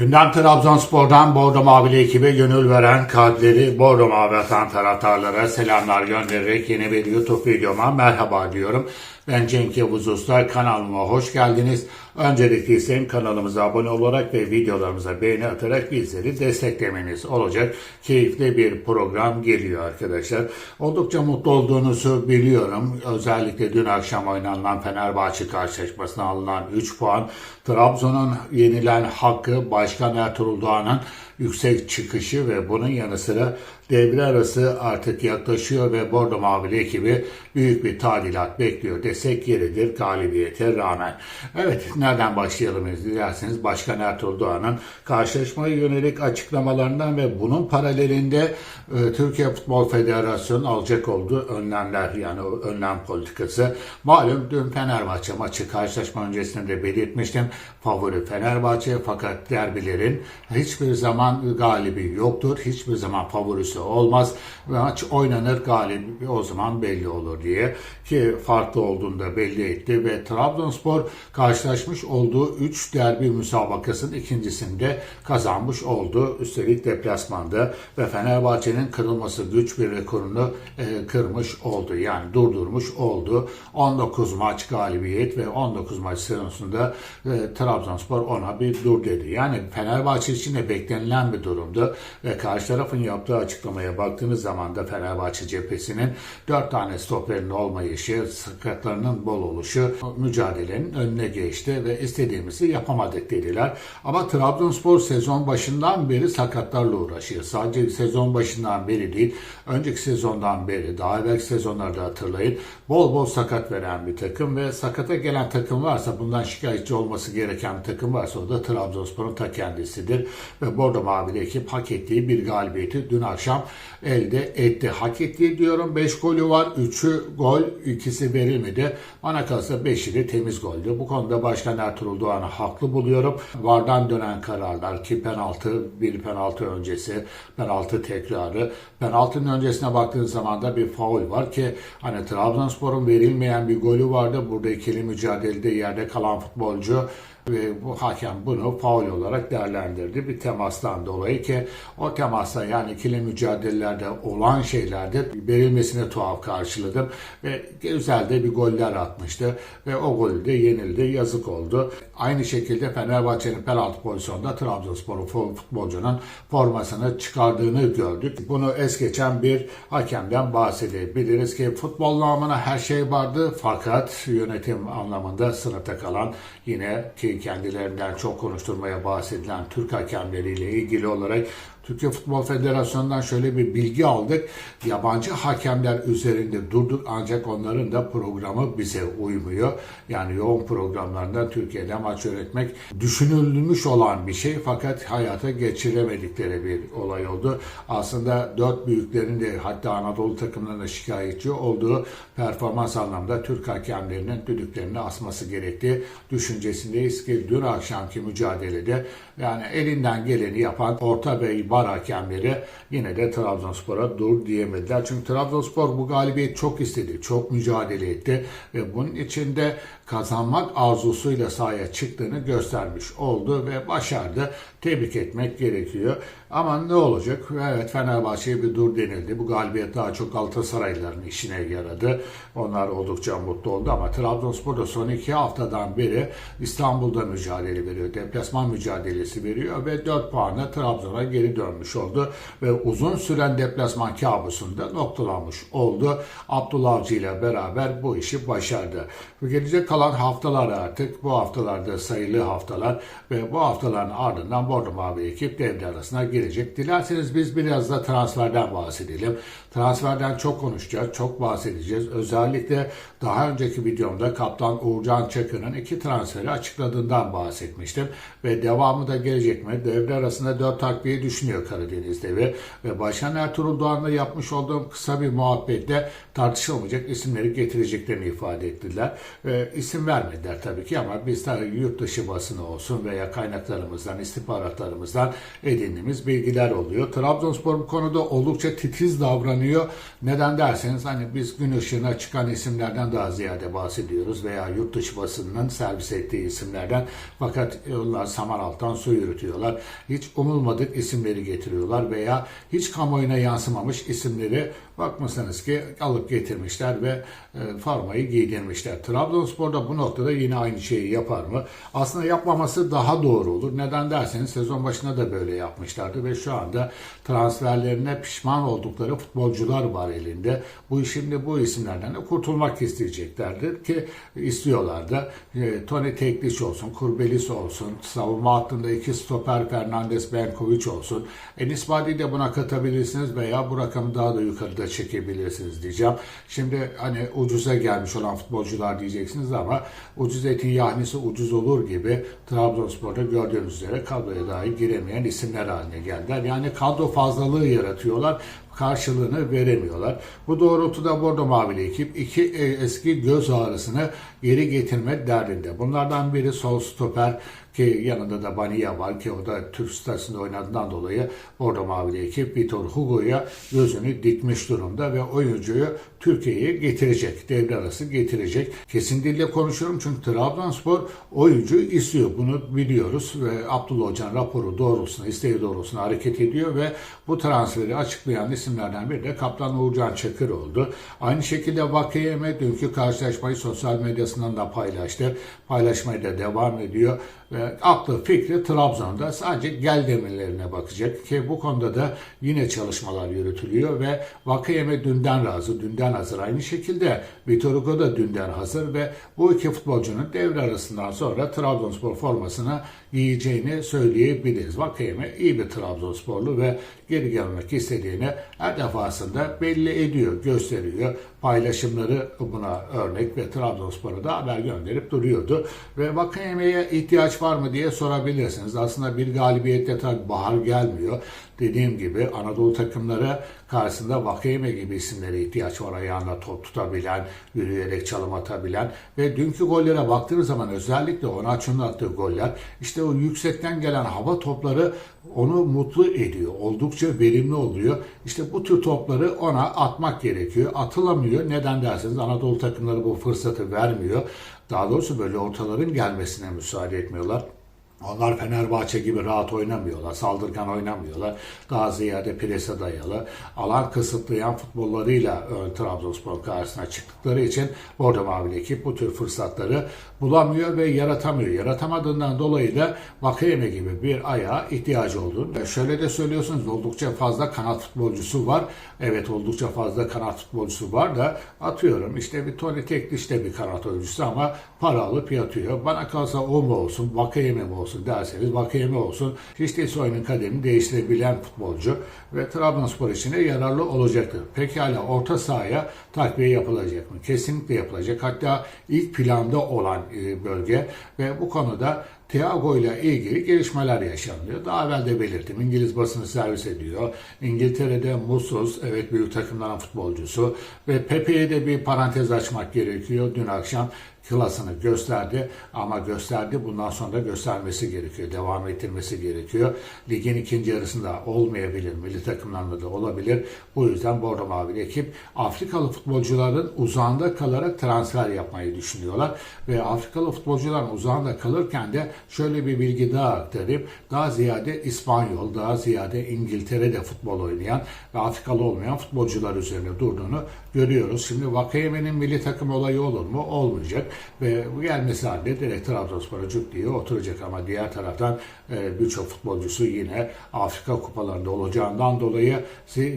Gündem Trabzonspor'dan Bordo Mavili ekibe gönül veren kalpleri Bordo Mavi atan taraftarlara selamlar göndererek yeni bir YouTube videoma merhaba diyorum. Ben Cenk Yavuz Usta kanalıma hoş geldiniz. Öncelikle ise kanalımıza abone olarak ve videolarımıza beğeni atarak bizleri desteklemeniz olacak. Keyifli bir program geliyor arkadaşlar. Oldukça mutlu olduğunuzu biliyorum. Özellikle dün akşam oynanılan Fenerbahçe karşılaşmasına alınan 3 puan Trabzon'un yenilen hakkı Başkan Ertuğrul Doğan'ın yüksek çıkışı ve bunun yanı sıra devre arası artık yaklaşıyor ve Bordo Mavili ekibi büyük bir tadilat bekliyor desek yeridir galibiyete rağmen. Evet nereden başlayalım dilerseniz Başkan Ertuğrul Doğan'ın karşılaşmaya yönelik açıklamalarından ve bunun paralelinde e, Türkiye Futbol Federasyonu alacak olduğu önlemler yani önlem politikası. Malum dün Fenerbahçe maçı karşılaşma öncesinde de belirtmiştim. Favori Fenerbahçe fakat derbilerin hiçbir zaman galibi yoktur. Hiçbir zaman favorisi olmaz. Maç oynanır galibi o zaman belli olur diye ki farklı olduğunu da belli etti ve Trabzonspor karşılaşmış olduğu 3 derbi müsabakasının ikincisinde kazanmış oldu. Üstelik deplasmanda ve Fenerbahçe'nin kırılması güç bir rekorunu e, kırmış oldu. Yani durdurmuş oldu. 19 maç galibiyet ve 19 maç sırasında e, Trabzonspor ona bir dur dedi. Yani Fenerbahçe için de beklenilen bir durumdu ve karşı tarafın yaptığı açıklamaya baktığınız zaman da Fenerbahçe cephesinin 4 tane stoperin olmayışı, sakatlarının bol oluşu mücadelenin önüne geçti ve istediğimizi yapamadık dediler. Ama Trabzonspor sezon başından beri sakatlarla uğraşıyor. Sadece sezon başından beri değil, önceki sezondan beri, daha evvelki sezonlarda hatırlayın, bol bol sakat veren bir takım ve sakata gelen takım varsa, bundan şikayetçi olması gereken bir takım varsa o da Trabzonspor'un ta kendisidir. Ve Bordo Mavili ekip hak ettiği bir galibiyeti dün akşam elde etti. Hak ettiği diyorum 5 golü var. 3'ü gol, ikisi verilmedi. Bana kalırsa 5'i de temiz goldü. Bu konuda Başkan Ertuğrul Doğan'ı haklı buluyorum. Vardan dönen kararlar ki penaltı, bir penaltı öncesi, penaltı tekrarı. Penaltının öncesine baktığınız zaman da bir faul var ki hani Trabzonspor'un verilmeyen bir golü vardı. Burada ikili mücadelede yerde kalan futbolcu ve bu hakem bunu faul olarak değerlendirdi bir temastan dolayı ki o temasta yani ikili mücadelelerde olan şeylerde verilmesine tuhaf karşıladım ve güzel de bir goller atmıştı ve o golü de yenildi yazık oldu. Aynı şekilde Fenerbahçe'nin penaltı pozisyonunda Trabzonspor'un futbolcunun formasını çıkardığını gördük. Bunu es geçen bir hakemden bahsedebiliriz ki futbol namına her şey vardı fakat yönetim anlamında sınıfta kalan yine ki kendilerinden çok konuşturmaya bahsedilen Türk hakemleriyle ilgili olarak Türkiye Futbol Federasyonu'ndan şöyle bir bilgi aldık. Yabancı hakemler üzerinde durduk ancak onların da programı bize uymuyor. Yani yoğun programlarında Türkiye'de maç yönetmek düşünülmüş olan bir şey fakat hayata geçiremedikleri bir olay oldu. Aslında dört büyüklerin de hatta Anadolu takımlarına şikayetçi olduğu performans anlamda Türk hakemlerinin düdüklerini asması gerektiği düşüncesindeyiz ki dün akşamki mücadelede yani elinden geleni yapan Orta Bey bar hakemleri yine de Trabzonspor'a dur diyemediler. Çünkü Trabzonspor bu galibiyet çok istedi, çok mücadele etti ve bunun içinde kazanmak arzusuyla sahaya çıktığını göstermiş oldu ve başardı. Tebrik etmek gerekiyor. Ama ne olacak? Evet Fenerbahçe'ye bir dur denildi. Bu galibiyet daha çok Galatasaraylıların işine yaradı. Onlar oldukça mutlu oldu ama Trabzonspor da son iki haftadan beri İstanbul'da mücadele veriyor. Deplasman mücadelesi veriyor ve 4 puanla Trabzon'a geri dönmüş oldu. Ve uzun süren deplasman kabusunda noktalanmış oldu. Abdullah Avcı ile beraber bu işi başardı. Gelecek kalan haftalar artık bu haftalarda sayılı haftalar ve bu haftaların ardından Bordo Mavi ekip devre arasına girecek. Dilerseniz biz biraz da transferden bahsedelim. Transferden çok konuşacağız, çok bahsedeceğiz. Özellikle daha önceki videomda Kaptan Uğurcan Çakır'ın iki transferi açıkladığından bahsetmiştim. Ve devamı da gelecek mi? Devre arasında dört takviye düşünüyor Karadeniz devi. Ve Başkan Ertuğrul Doğan'la yapmış olduğum kısa bir muhabbette tartışılmayacak isimleri getireceklerini ifade ettiler. Ve isim vermediler tabii ki ama biz tabii yurt dışı basını olsun veya kaynaklarımızdan, istihbaratlarımızdan edindiğimiz bilgiler oluyor. Trabzonspor bu konuda oldukça titiz davranıyor. Neden derseniz hani biz gün ışığına çıkan isimlerden daha ziyade bahsediyoruz veya yurt dışı basınının servis ettiği isimlerden fakat onlar saman alttan su yürütüyorlar. Hiç umulmadık isimleri getiriyorlar veya hiç kamuoyuna yansımamış isimleri bakmışsınız ki alıp getirmişler ve e, formayı giydirmişler. Trabzonspor da bu noktada yine aynı şeyi yapar mı? Aslında yapmaması daha doğru olur. Neden derseniz sezon başında da böyle yapmışlardı ve şu anda transferlerine pişman oldukları futbolcular var elinde. Bu şimdi bu isimlerden de kurtulmak isteyeceklerdir ki istiyorlar da. E, Tony Tekliç olsun, Kurbelis olsun, savunma hattında iki stoper Fernandes Benkoviç olsun. Enis Badi'yi de buna katabilirsiniz veya bu rakamı daha da yukarıda çekebilirsiniz diyeceğim. Şimdi hani ucuza gelmiş olan futbolcular diyeceksiniz ama ucuz etin yahnisi ucuz olur gibi Trabzonspor'da gördüğünüz üzere kadroya dahi giremeyen isimler haline geldiler. Yani kadro fazlalığı yaratıyorlar karşılığını veremiyorlar. Bu doğrultuda Bordo Mavili ekip iki e, eski göz ağrısını geri getirme derdinde. Bunlardan biri sol stoper ki yanında da Bania var ki o da Türk stasında oynadığından dolayı Bordo Mavili ekip Vitor Hugo'ya gözünü dikmiş durumda ve oyuncuyu Türkiye'ye getirecek. Devre arası getirecek. Kesin dille konuşuyorum çünkü Trabzonspor oyuncu istiyor. Bunu biliyoruz ve Abdullah Hoca'nın raporu doğrultusunda, isteği doğrultusunda hareket ediyor ve bu transferi açıklayan isimlerden biri de Kaptan Uğurcan Çakır oldu. Aynı şekilde Vakayeme dünkü karşılaşmayı sosyal medyasından da paylaştı. Paylaşmaya da devam ediyor ve aklı fikri Trabzon'da sadece gel demelerine bakacak ki bu konuda da yine çalışmalar yürütülüyor ve Vakayeme dünden razı, dünden hazır. Aynı şekilde Vitor Hugo da dünden hazır ve bu iki futbolcunun devre arasından sonra Trabzonspor formasını giyeceğini söyleyebiliriz. Vakayeme iyi bir Trabzonsporlu ve geri gelmek istediğini her defasında belli ediyor, gösteriyor. Paylaşımları buna örnek ve Trabzonspor'a da haber gönderip duruyordu. Ve Vakayeme'ye ihtiyaç var mı diye sorabilirsiniz. Aslında bir galibiyette tabii bahar gelmiyor. Dediğim gibi Anadolu takımları karşısında Vakayeme gibi isimlere ihtiyaç var. Ayağında top tutabilen, yürüyerek çalım atabilen ve dünkü gollere baktığınız zaman özellikle Onaçu'nun attığı goller işte o yüksekten gelen hava topları onu mutlu ediyor. Oldukça verimli oluyor. İşte bu tür topları ona atmak gerekiyor. Atılamıyor. Neden derseniz Anadolu takımları bu fırsatı vermiyor. Daha doğrusu böyle ortaların gelmesine müsaade etmiyorlar. Onlar Fenerbahçe gibi rahat oynamıyorlar, saldırgan oynamıyorlar. Daha ziyade prese dayalı, alan kısıtlayan futbollarıyla ön Trabzonspor karşısına çıktıkları için Bordo Mavili ekip bu tür fırsatları bulamıyor ve yaratamıyor. Yaratamadığından dolayı da Vakayeme gibi bir ayağa ihtiyacı olduğunu. Şöyle de söylüyorsunuz oldukça fazla kanat futbolcusu var. Evet oldukça fazla kanat futbolcusu var da atıyorum işte bir Tony Tekliş de bir kanat oyuncusu ama para alıp yatıyor. Bana kalsa o mu olsun, Vakayeme mi olsun derseniz Vakayeme olsun. Hiç değilse oyunun kaderini değiştirebilen futbolcu ve Trabzonspor için yararlı olacaktır. Pekala orta sahaya takviye yapılacak mı? Kesinlikle yapılacak. Hatta ilk planda olan e, bölge ve bu konuda Thiago ile ilgili gelişmeler yaşanıyor. Daha evvel de belirttim. İngiliz basını servis ediyor. İngiltere'de Musus, evet büyük takımların futbolcusu ve Pepe'ye de bir parantez açmak gerekiyor. Dün akşam klasını gösterdi ama gösterdi. Bundan sonra da göstermesi gerekiyor. Devam ettirmesi gerekiyor. Ligin ikinci yarısında olmayabilir. Milli takımlarında da olabilir. Bu yüzden Bordo Mavili ekip Afrikalı futbolcuların uzağında kalarak transfer yapmayı düşünüyorlar. Ve Afrikalı futbolcuların uzağında kalırken de şöyle bir bilgi daha aktarayım. Daha ziyade İspanyol, daha ziyade İngiltere'de futbol oynayan ve Afrikalı olmayan futbolcular üzerine durduğunu görüyoruz. Şimdi Vakayeme'nin milli takım olayı olur mu? Olmayacak. Ve bu gelmesi halinde direkt Trabzonspor'a diye oturacak ama diğer taraftan e, birçok futbolcusu yine Afrika kupalarında olacağından dolayı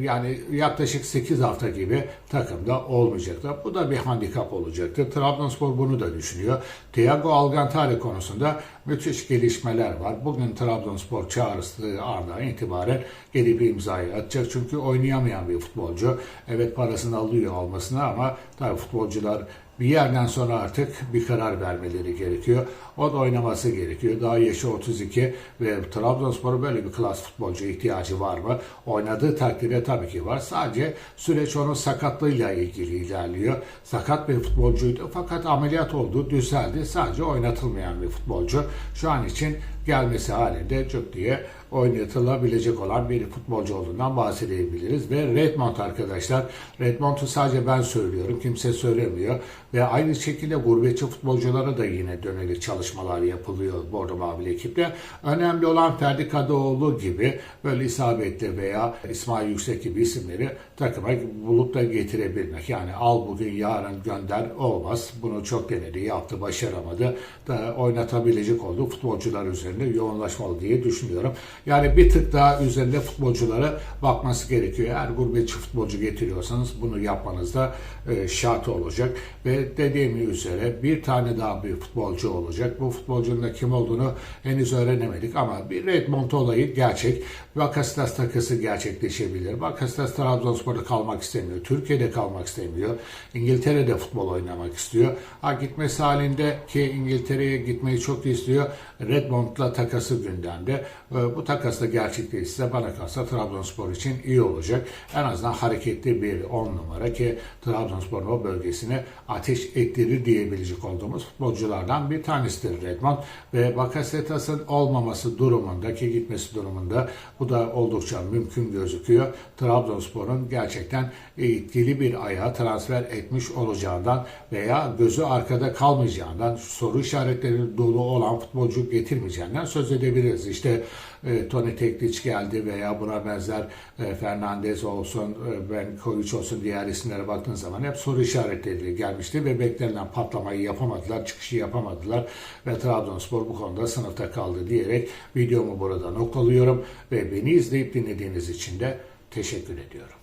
yani yaklaşık 8 hafta gibi takımda olmayacaklar. Bu da bir handikap olacaktır. Trabzonspor bunu da düşünüyor. Thiago Alcantara konusunda müthiş gelişmeler var. Bugün Trabzonspor çağrısı ardından itibaren bir imzayı atacak. Çünkü oynayamayan bir futbolcu. Evet parasını alıyor olmasına ama tabii futbolcular bir yerden sonra artık bir karar vermeleri gerekiyor. O da oynaması gerekiyor. Daha yaşı 32 ve Trabzonspor'un böyle bir klas futbolcu ihtiyacı var mı? Oynadığı takdirde tabii ki var. Sadece süreç onun sakatlığıyla ilgili ilerliyor. Sakat bir futbolcuydu fakat ameliyat oldu, düzeldi. Sadece oynatılmayan bir futbolcu. Şu an için gelmesi halinde cuk diye oynatılabilecek olan bir futbolcu olduğundan bahsedebiliriz. Ve Redmond arkadaşlar, Redmond'u sadece ben söylüyorum, kimse söylemiyor. Ve aynı şekilde gurbetçi futbolculara da yine yönelik çalışmalar yapılıyor Bordo Mavili ekiple. Önemli olan Ferdi Kadıoğlu gibi böyle isabetli veya İsmail Yüksek gibi isimleri takıma bulup da getirebilmek. Yani al bugün yarın gönder olmaz. Bunu çok denedi, yaptı, başaramadı. Da oynatabilecek olduğu futbolcular üzerinde yoğunlaşmalı diye düşünüyorum. Yani bir tık daha üzerinde futbolculara bakması gerekiyor. Eğer gurbetçi futbolcu getiriyorsanız bunu yapmanızda e, şart olacak. Ve dediğim üzere bir tane daha bir futbolcu olacak. Bu futbolcunun da kim olduğunu henüz öğrenemedik ama bir Redmond olayı gerçek. Vakasitas takısı gerçekleşebilir. Vakasitas Trabzonspor'da kalmak istemiyor. Türkiye'de kalmak istemiyor. İngiltere'de futbol oynamak istiyor. Ha gitmesi halinde ki İngiltere'ye gitmeyi çok istiyor. Redmond'la takası gündemde. E, Bu takas da gerçekleşirse bana kalsa Trabzonspor için iyi olacak. En azından hareketli bir 10 numara ki Trabzonspor'un o bölgesine ateş ettirir diyebilecek olduğumuz futbolculardan bir tanesidir Redmond. Ve Bakasetas'ın olmaması durumunda ki gitmesi durumunda bu da oldukça mümkün gözüküyor. Trabzonspor'un gerçekten etkili bir ayağı transfer etmiş olacağından veya gözü arkada kalmayacağından soru işaretleri dolu olan futbolcu getirmeyeceğinden söz edebiliriz. İşte e, Tony Tekliç geldi veya buna benzer e, Fernandez olsun, e, Ben Kovic olsun diğer isimlere baktığın zaman hep soru işaretleri gelmişti ve beklenilen patlamayı yapamadılar, çıkışı yapamadılar ve Trabzonspor bu konuda sınıfta kaldı diyerek videomu burada noktalıyorum ve beni izleyip dinlediğiniz için de teşekkür ediyorum.